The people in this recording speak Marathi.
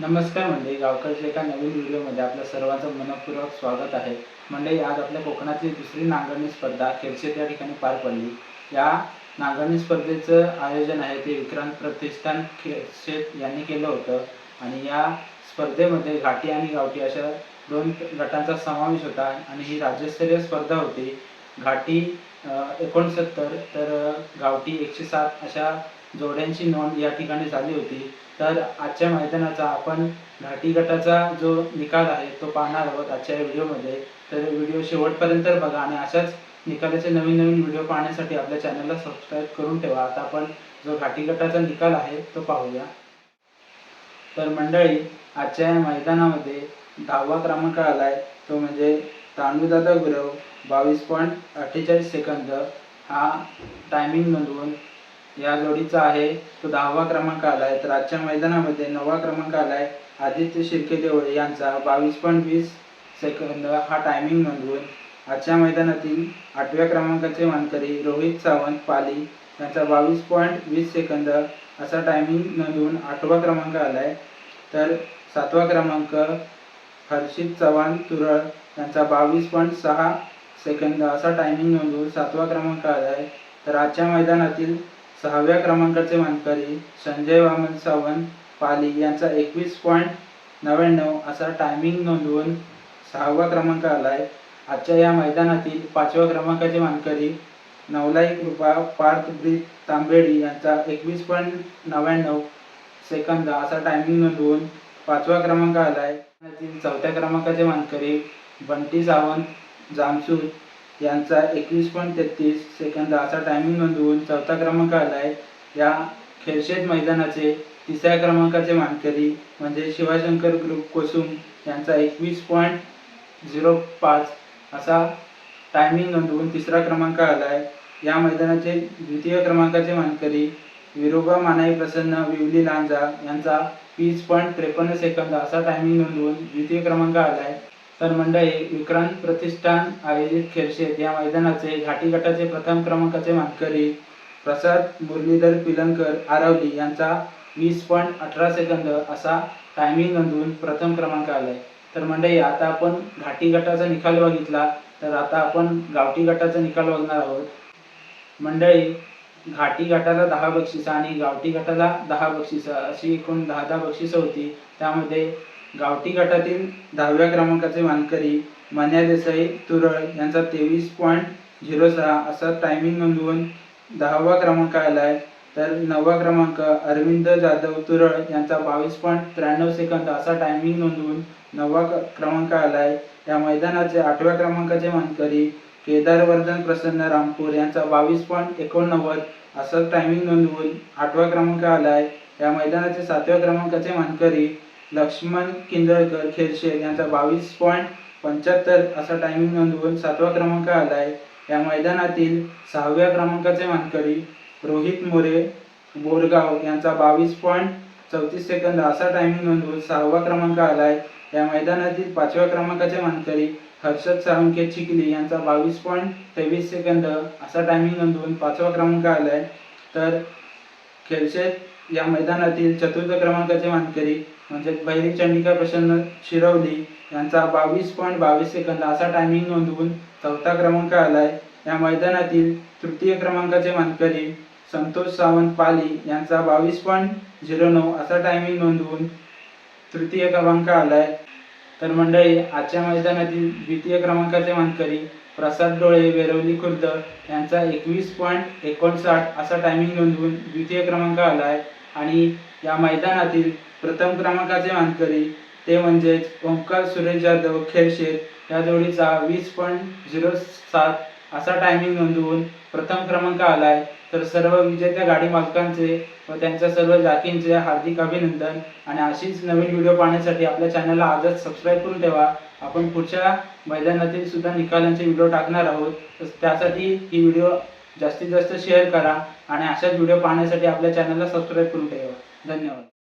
नमस्कार मंडळी गावकरच्या एका नवीन व्हिडिओमध्ये आपल्या सर्वांचं मनपूर्वक स्वागत आहे. मंडळी आज आपल्या कोकणातली दुसरी नांगरणी स्पर्धा खेडशेत या ठिकाणी पार पडली. या नांगरणी स्पर्धेचं आयोजन आहे ते विक्रांत प्रतिष्ठान खेडशेत यांनी केलं होतं. आणि या स्पर्धेमध्ये घाटी आणि गावठी अशा दोन गटांचा समावेश होता. आणि ही राज्यस्तरीय स्पर्धा होती. घाटी एकोणसत्तर तर गावठी एकशे सात अशा जोड्यांची नोंद या ठिकाणी झाली होती. तर आजच्या मैदानाचा आपण घाटी गटाचा जो निकाल आहे तो पाहणार आहोत आजच्या व्हिडिओमध्ये. तर व्हिडिओ शेवटपर्यंत बघा आणि अशाच निकालाचे नवीन नवीन व्हिडिओ पाहण्यासाठी आपल्या चॅनलला सबस्क्राईब करून ठेवा. आता आपण जो घाटी गटाचा निकाल आहे तो पाहूया. तर मंडळी आजच्या मैदानामध्ये दहावा क्रमांक आलाय तो म्हणजे तांडूदादा गुरव बावीस पॉईंट अठ्ठेचाळीस सेकंद हा टायमिंग नोंदवून या जोडीचा आहे. तो दहावा क्रमांक आलाय. तर आजच्या मैदानामध्ये नववा क्रमांक आलाय. आदित्य शिर्के देवळे यांचा बावीस पॉईंट वीस सेकंद हा टायमिंग नोंदवून आजच्या मैदानातील आठव्या क्रमांकाचे मानकरी रोहित सावंत पाली यांचा बावीस पॉईंट वीस सेकंद असा टायमिंग नोंदवून आठवा क्रमांक आलाय. तर सातवा क्रमांक हर्षित चव्हाण तुरळ यांचा बावीस पॉईंट सहा सेकंद असा टायमिंग नोंदवून सातवा क्रमांक आला आहे तर आजच्या मैदानातील सहाव्या क्रमांकाचे मानकरी संजय वामन सावंत पाली यांचा एकवीस पॉईंट नव्याण्णव असा टायमिंग नोंदवून सहावा क्रमांक आला आहे आजच्या या मैदानातील पाचव्या क्रमांकाचे मानकरी नवलाई कृपा पार्थ ब्रित तांबेडी यांचा एकवीस पॉईंट नव्याण्णव सेकंद असा टायमिंग नोंदवून पाचवा क्रमांक आलाय चौथ्या क्रमांकाचे मानकरी बंटी सावंत जामसूर यांचा एकवीस पॉईंट तेहतीस सेकंद असा टायमिंग नोंदवून चौथा क्रमांक आलाय. या खेळशेत मैदानाचे तिसऱ्या क्रमांकाचे मानकरी म्हणजे शिवाशंकर ग्रुप कोसुम यांचा एकवीस पॉईंट झिरो पाच असा टायमिंग नोंदवून तिसरा क्रमांक आलाय. या मैदानाचे द्वितीय क्रमांकाचे मानकरी विरोबा मानाई प्रसन्न विवली लांजा यांचा वीस पॉईंट त्रेपन्न सेकंद असा टायमिंग नोंदवून द्वितीय क्रमांक आलाय. तर मंडळी विक्रांत प्रतिष्ठान आयोजित खेळशेत या मैदानाचे घाटी गटाचे प्रथम क्रमांकाचे मानकरी प्रसाद मुरलीधर पिलंकर आरवली यांचा वीस पॉईंट अठरा सेकंद असा टायमिंग नोंदवून प्रथम क्रमांक आलाय. तर मंडळी आता आपण घाटी गटाचा निकाल बघितला तर आता आपण गावठी गटाचा निकाल बघणार आहोत. मंडळी घाटी गटाला दहा बक्षिसं आणि गावठी गटाला दहा बक्षिसं अशी एकूण दहा दहा बक्षिसं होती. त्यामध्ये गावठी गटातील दहाव्या क्रमांकाचे मानकरी मन्या देसाई तुरळ यांचा तेवीस पॉईंट झिरो सहा असा टायमिंग नोंदवून दहावा क्रमांक आलाय. तर नववा क्रमांक अरविंद जाधव तुरळ यांचा बावीस पॉईंट त्र्याण्णव सेकंद असा टायमिंग नोंदवून नववा क्रमांक आलाय. या मैदानाचे आठव्या क्रमांकाचे मानकरी केदारवर्धन प्रसन्न रामपूर यांचा बावीस पॉईंट एकोणनव्वद असं टायमिंग नोंदवून आठवा क्रमांक आला आहे या मैदानाचे सातव्या क्रमांकाचे मानकरी लक्ष्मण किंदळकर खेरशेर यांचा बावीस पॉईंट पंच्याहत्तर असा टायमिंग नोंदवून सातवा क्रमांक आला आहे या मैदानातील सहाव्या क्रमांकाचे मानकरी रोहित मोरे बोरगाव यांचा बावीस पॉईंट चौतीस सेकंद असा टायमिंग नोंदवून सहावा क्रमांक आला आहे या मैदानातील पाचव्या क्रमांकाचे मानकरी हर्षद साळुंके चिखली यांचा बावीस पॉईंट तेवीस सेकंद असा टायमिंग नोंदवून पाचवा क्रमांक आलाय. तर खेळशेत या मैदानातील चतुर्थ क्रमांकाचे मानकरी म्हणजे बहिरी चंडिका प्रसन्न शिरवली यांचा बावीस पॉईंट बावीस सेकंद असा टायमिंग नोंदवून चौथा क्रमांक आला आहे या मैदानातील तृतीय क्रमांकाचे मानकरी संतोष सावंत पाली यांचा बावीस पॉईंट झिरो नऊ असा टायमिंग नोंदवून तृतीय क्रमांक आला आहे तर मंडळी आजच्या मैदानातील द्वितीय क्रमांकाचे मानकरी प्रसाद डोळे वेरवली खुर्द यांचा एकवीस पॉईंट एकोणसाठ असा टायमिंग नोंदवून द्वितीय क्रमांक आला आहे. आणि या मैदानातील प्रथम क्रमांकाचे मानकरी ते म्हणजेच ओंकार सुरेश जाधव खेळशेत या जोडीचा वीस पॉईंट झिरो सात असा टायमिंग नोंदवून प्रथम क्रमांक आलाय. तर सर्व विजेत्या गाडी मालकांचे व त्यांच्या सर्व जाकींचे हार्दिक अभिनंदन. आणि अशीच नवीन व्हिडिओ पाहण्यासाठी आपल्या चॅनलला आजच सबस्क्राईब करून ठेवा. आपण पुढच्या मैदानातील सुद्धा निकालांचे व्हिडिओ टाकणार आहोत. तर त्यासाठी ही व्हिडिओ जास्तीत जास्त शेअर करा. आणि अशाच व्हिडिओ पाहण्यासाठी आपल्या चॅनलला सबस्क्राईब करून ठेवा. धन्यवाद.